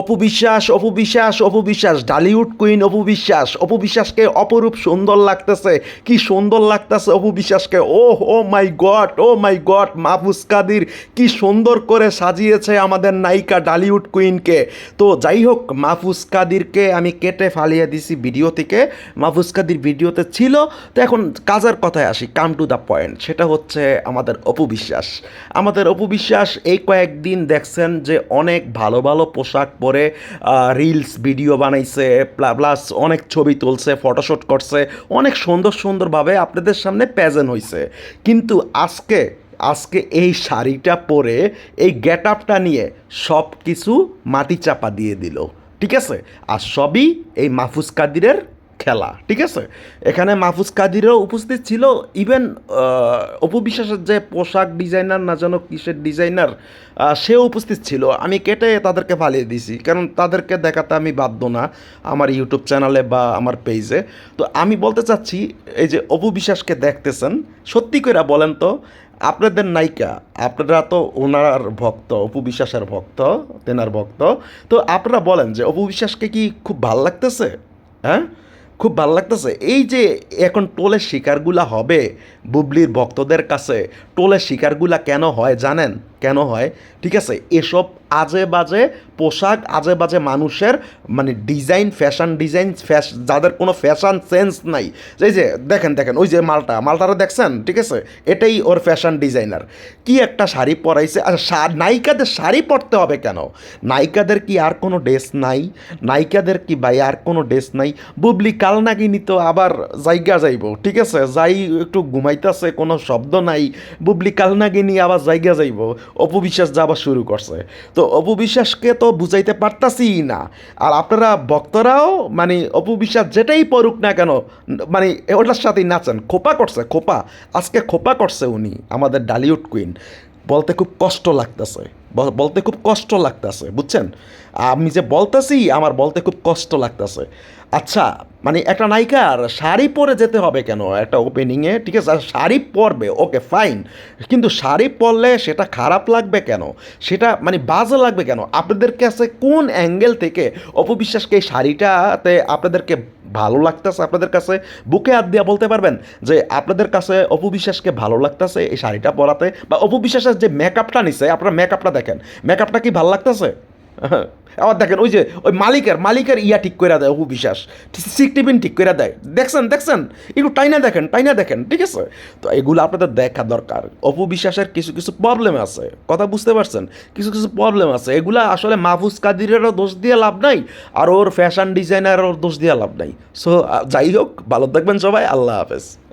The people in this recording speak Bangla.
অপু বিশ্বাস অপু বিশ্বাস অপু বিশ্বাস ডালিউড কুইন অপবিশ্বাস, অপবিশ্বাসকে অপরূপ সুন্দর লাগতেছে, কি সুন্দর লাগতেছে অপবিশ্বাসকে। Oh O my God, oh my God, Mahfuz Kadir কি সুন্দর করে সাজিয়েছে আমাদের নায়িকা ডালিউড কুইনকে। তো যাই হোক, মাহফুজ কাদিরকে আমি কেটে ফালিয়ে দিছি ভিডিও থেকে। মাহফুজ কাদির ভিডিওতে ছিল, তো এখন কাজের কথায় আসি, কাম টু দ্য পয়েন্ট, সেটা হচ্ছে আমাদের অপবিশ্বাস। আমাদের অপবিশ্বাস এই কয়েকদিন দেখছেন যে অনেক ভালো ভালো পোশাক পরে রিলস ভিডিও বানাইছে প্লাস অনেক ছবি তুলছে ফটোশ্যুট করছে, অনেক সুন্দর সুন্দরভাবে আপনাদের সামনে প্রেজেন্ট হয়েছে কিন্তু আজকে আজকে এই শাড়িটা পরে, এই গেট আপটা নিয়ে সব কিছু মাটি চাপা দিয়ে দিল, ঠিক আছে? আর সবই এই মাহফুজ কাদিরের খেলা, ঠিক আছে? এখানে মাহফুজ কাদিরও উপস্থিত ছিল ইভেন অপু বিশ্বাসের যে পোশাক ডিজাইনার না যেন কিসের ডিজাইনার সেও উপস্থিত ছিল। আমি কেটে তাদেরকে ফালিয়ে দিছি, কারণ তাদেরকে দেখাতে আমি বাধ্য না আমার ইউটিউব চ্যানেলে বা আমার পেজে তো আমি বলতে চাচ্ছি, এই যে অপু বিশ্বাসকে দেখতেছেন, সত্যি করে বলেন তো, আপনাদের নায়িকা, আপনারা তো ওনার ভক্ত, অপু বিশ্বাসের ভক্ত, তেনার ভক্ত। তো আপনারা বলেন যে অপু বিশ্বাসকে কি খুব ভালো লাগতেছে? হ্যাঁ? খুব ভালো লাগতেছে। এই যে এখন টোলের শিকারগুলা হবে বুবলির ভক্তদের কাছে, টোলের শিকারগুলা কেন হয় জানেন? কেন হয়? ঠিক আছে, এসব আজে বাজে পোশাক, আজে বাজে মানুষের মানে ডিজাইন ফ্যাশন ডিজাইন ফ্যাশ যাদের কোনো ফ্যাশন সেন্স নাই। এই যে, দেখেন দেখেন, ওই যে মালটা মালটারা দেখছেন? ঠিক আছে, এটাই ওর ফ্যাশন ডিজাইনার কি একটা শাড়ি পরাইছে আর নায়িকাদের শাড়ি পরতে হবে কেন? নায়িকাদের কি আর কোনো ড্রেস নাই? নায়িকাদের কি ভাই আর কোনো ড্রেস নাই? বুবলি কাল নাগিনি তো আবার জায়গা যাইব, ঠিক আছে? যাই একটু ঘুমাইতেছে, কোনো শব্দ নাই। বুবলি কাল নাগিনি আবার জায়গা যাইব। অপবিশ্বাস যাওয়া শুরু করছে। তো অপবিশ্বাসকে তো বুঝাইতে পারতাছি না। আর আপনারা ভক্তরাও মানে অপবিশ্বাস যেটাই পড়ুক না কেন মানে ওটার সাথেই নাচেন। খোপা করছে, খোপা। আজকে খোপা করছে উনি, আমাদের ডালিউড কুইন। বলতে খুব কষ্ট লাগতেছে। বল- বলতে খুব কষ্ট লাগতেছে, বুঝছেন? আমি যে বলতেছি, আমার বলতে খুব কষ্ট লাগতেছে। আচ্ছা মানে একটা নায়িকার শাড়ি পরে যেতে হবে কেন? একটা ওপেনিংয়ে ঠিক আছে? শাড়ি পরবে, ওকে ফাইন কিন্তু শাড়ি পরলে সেটা খারাপ লাগবে কেন? সেটা মানে বাজে লাগবে কেন? আপনাদের কাছে কোন অ্যাঙ্গেল থেকে অপবিশ্বাসকে এই শাড়িটাতে আপনাদেরকে ভালো লাগতেছে আপনাদের কাছে? বুকে হাত দিয়া বলতে পারবেন যে আপনাদের কাছে অপবিশ্বাসকে ভালো লাগতেছে এই শাড়িটা পরাতে? বা অপবিশ্বাসের যে মেকআপটা নিছে, আপনারা মেকআপটা দেখেন। মেকআপটা কি ভালো লাগতেছে? আবার দেখেন, ওই যে, ওই মালিকের মালিকের ইয়া ঠিক করে দেয়, অপু সিক টিফিন ঠিক করে দেয়। দেখছেন দেখছেন? একটু টাইনা দেখেন টাইনা দেখেন, ঠিক আছে? তো এগুলো আপনাদের দেখা দরকার। অপু বিশ্বাসের কিছু কিছু প্রবলেম আছে। কথা বুঝতে পারছেন? কিছু কিছু প্রবলেম আছে। এগুলা আসলে মাহফুজ কাদিরেরও দোষ দিয়ে লাভ নাই, আর ওর ফ্যাশন ডিজাইনারও দোষ দিয়ে লাভ নাই। সো যাই হোক, ভালো থাকবেন সবাই। আল্লাহ হাফেজ।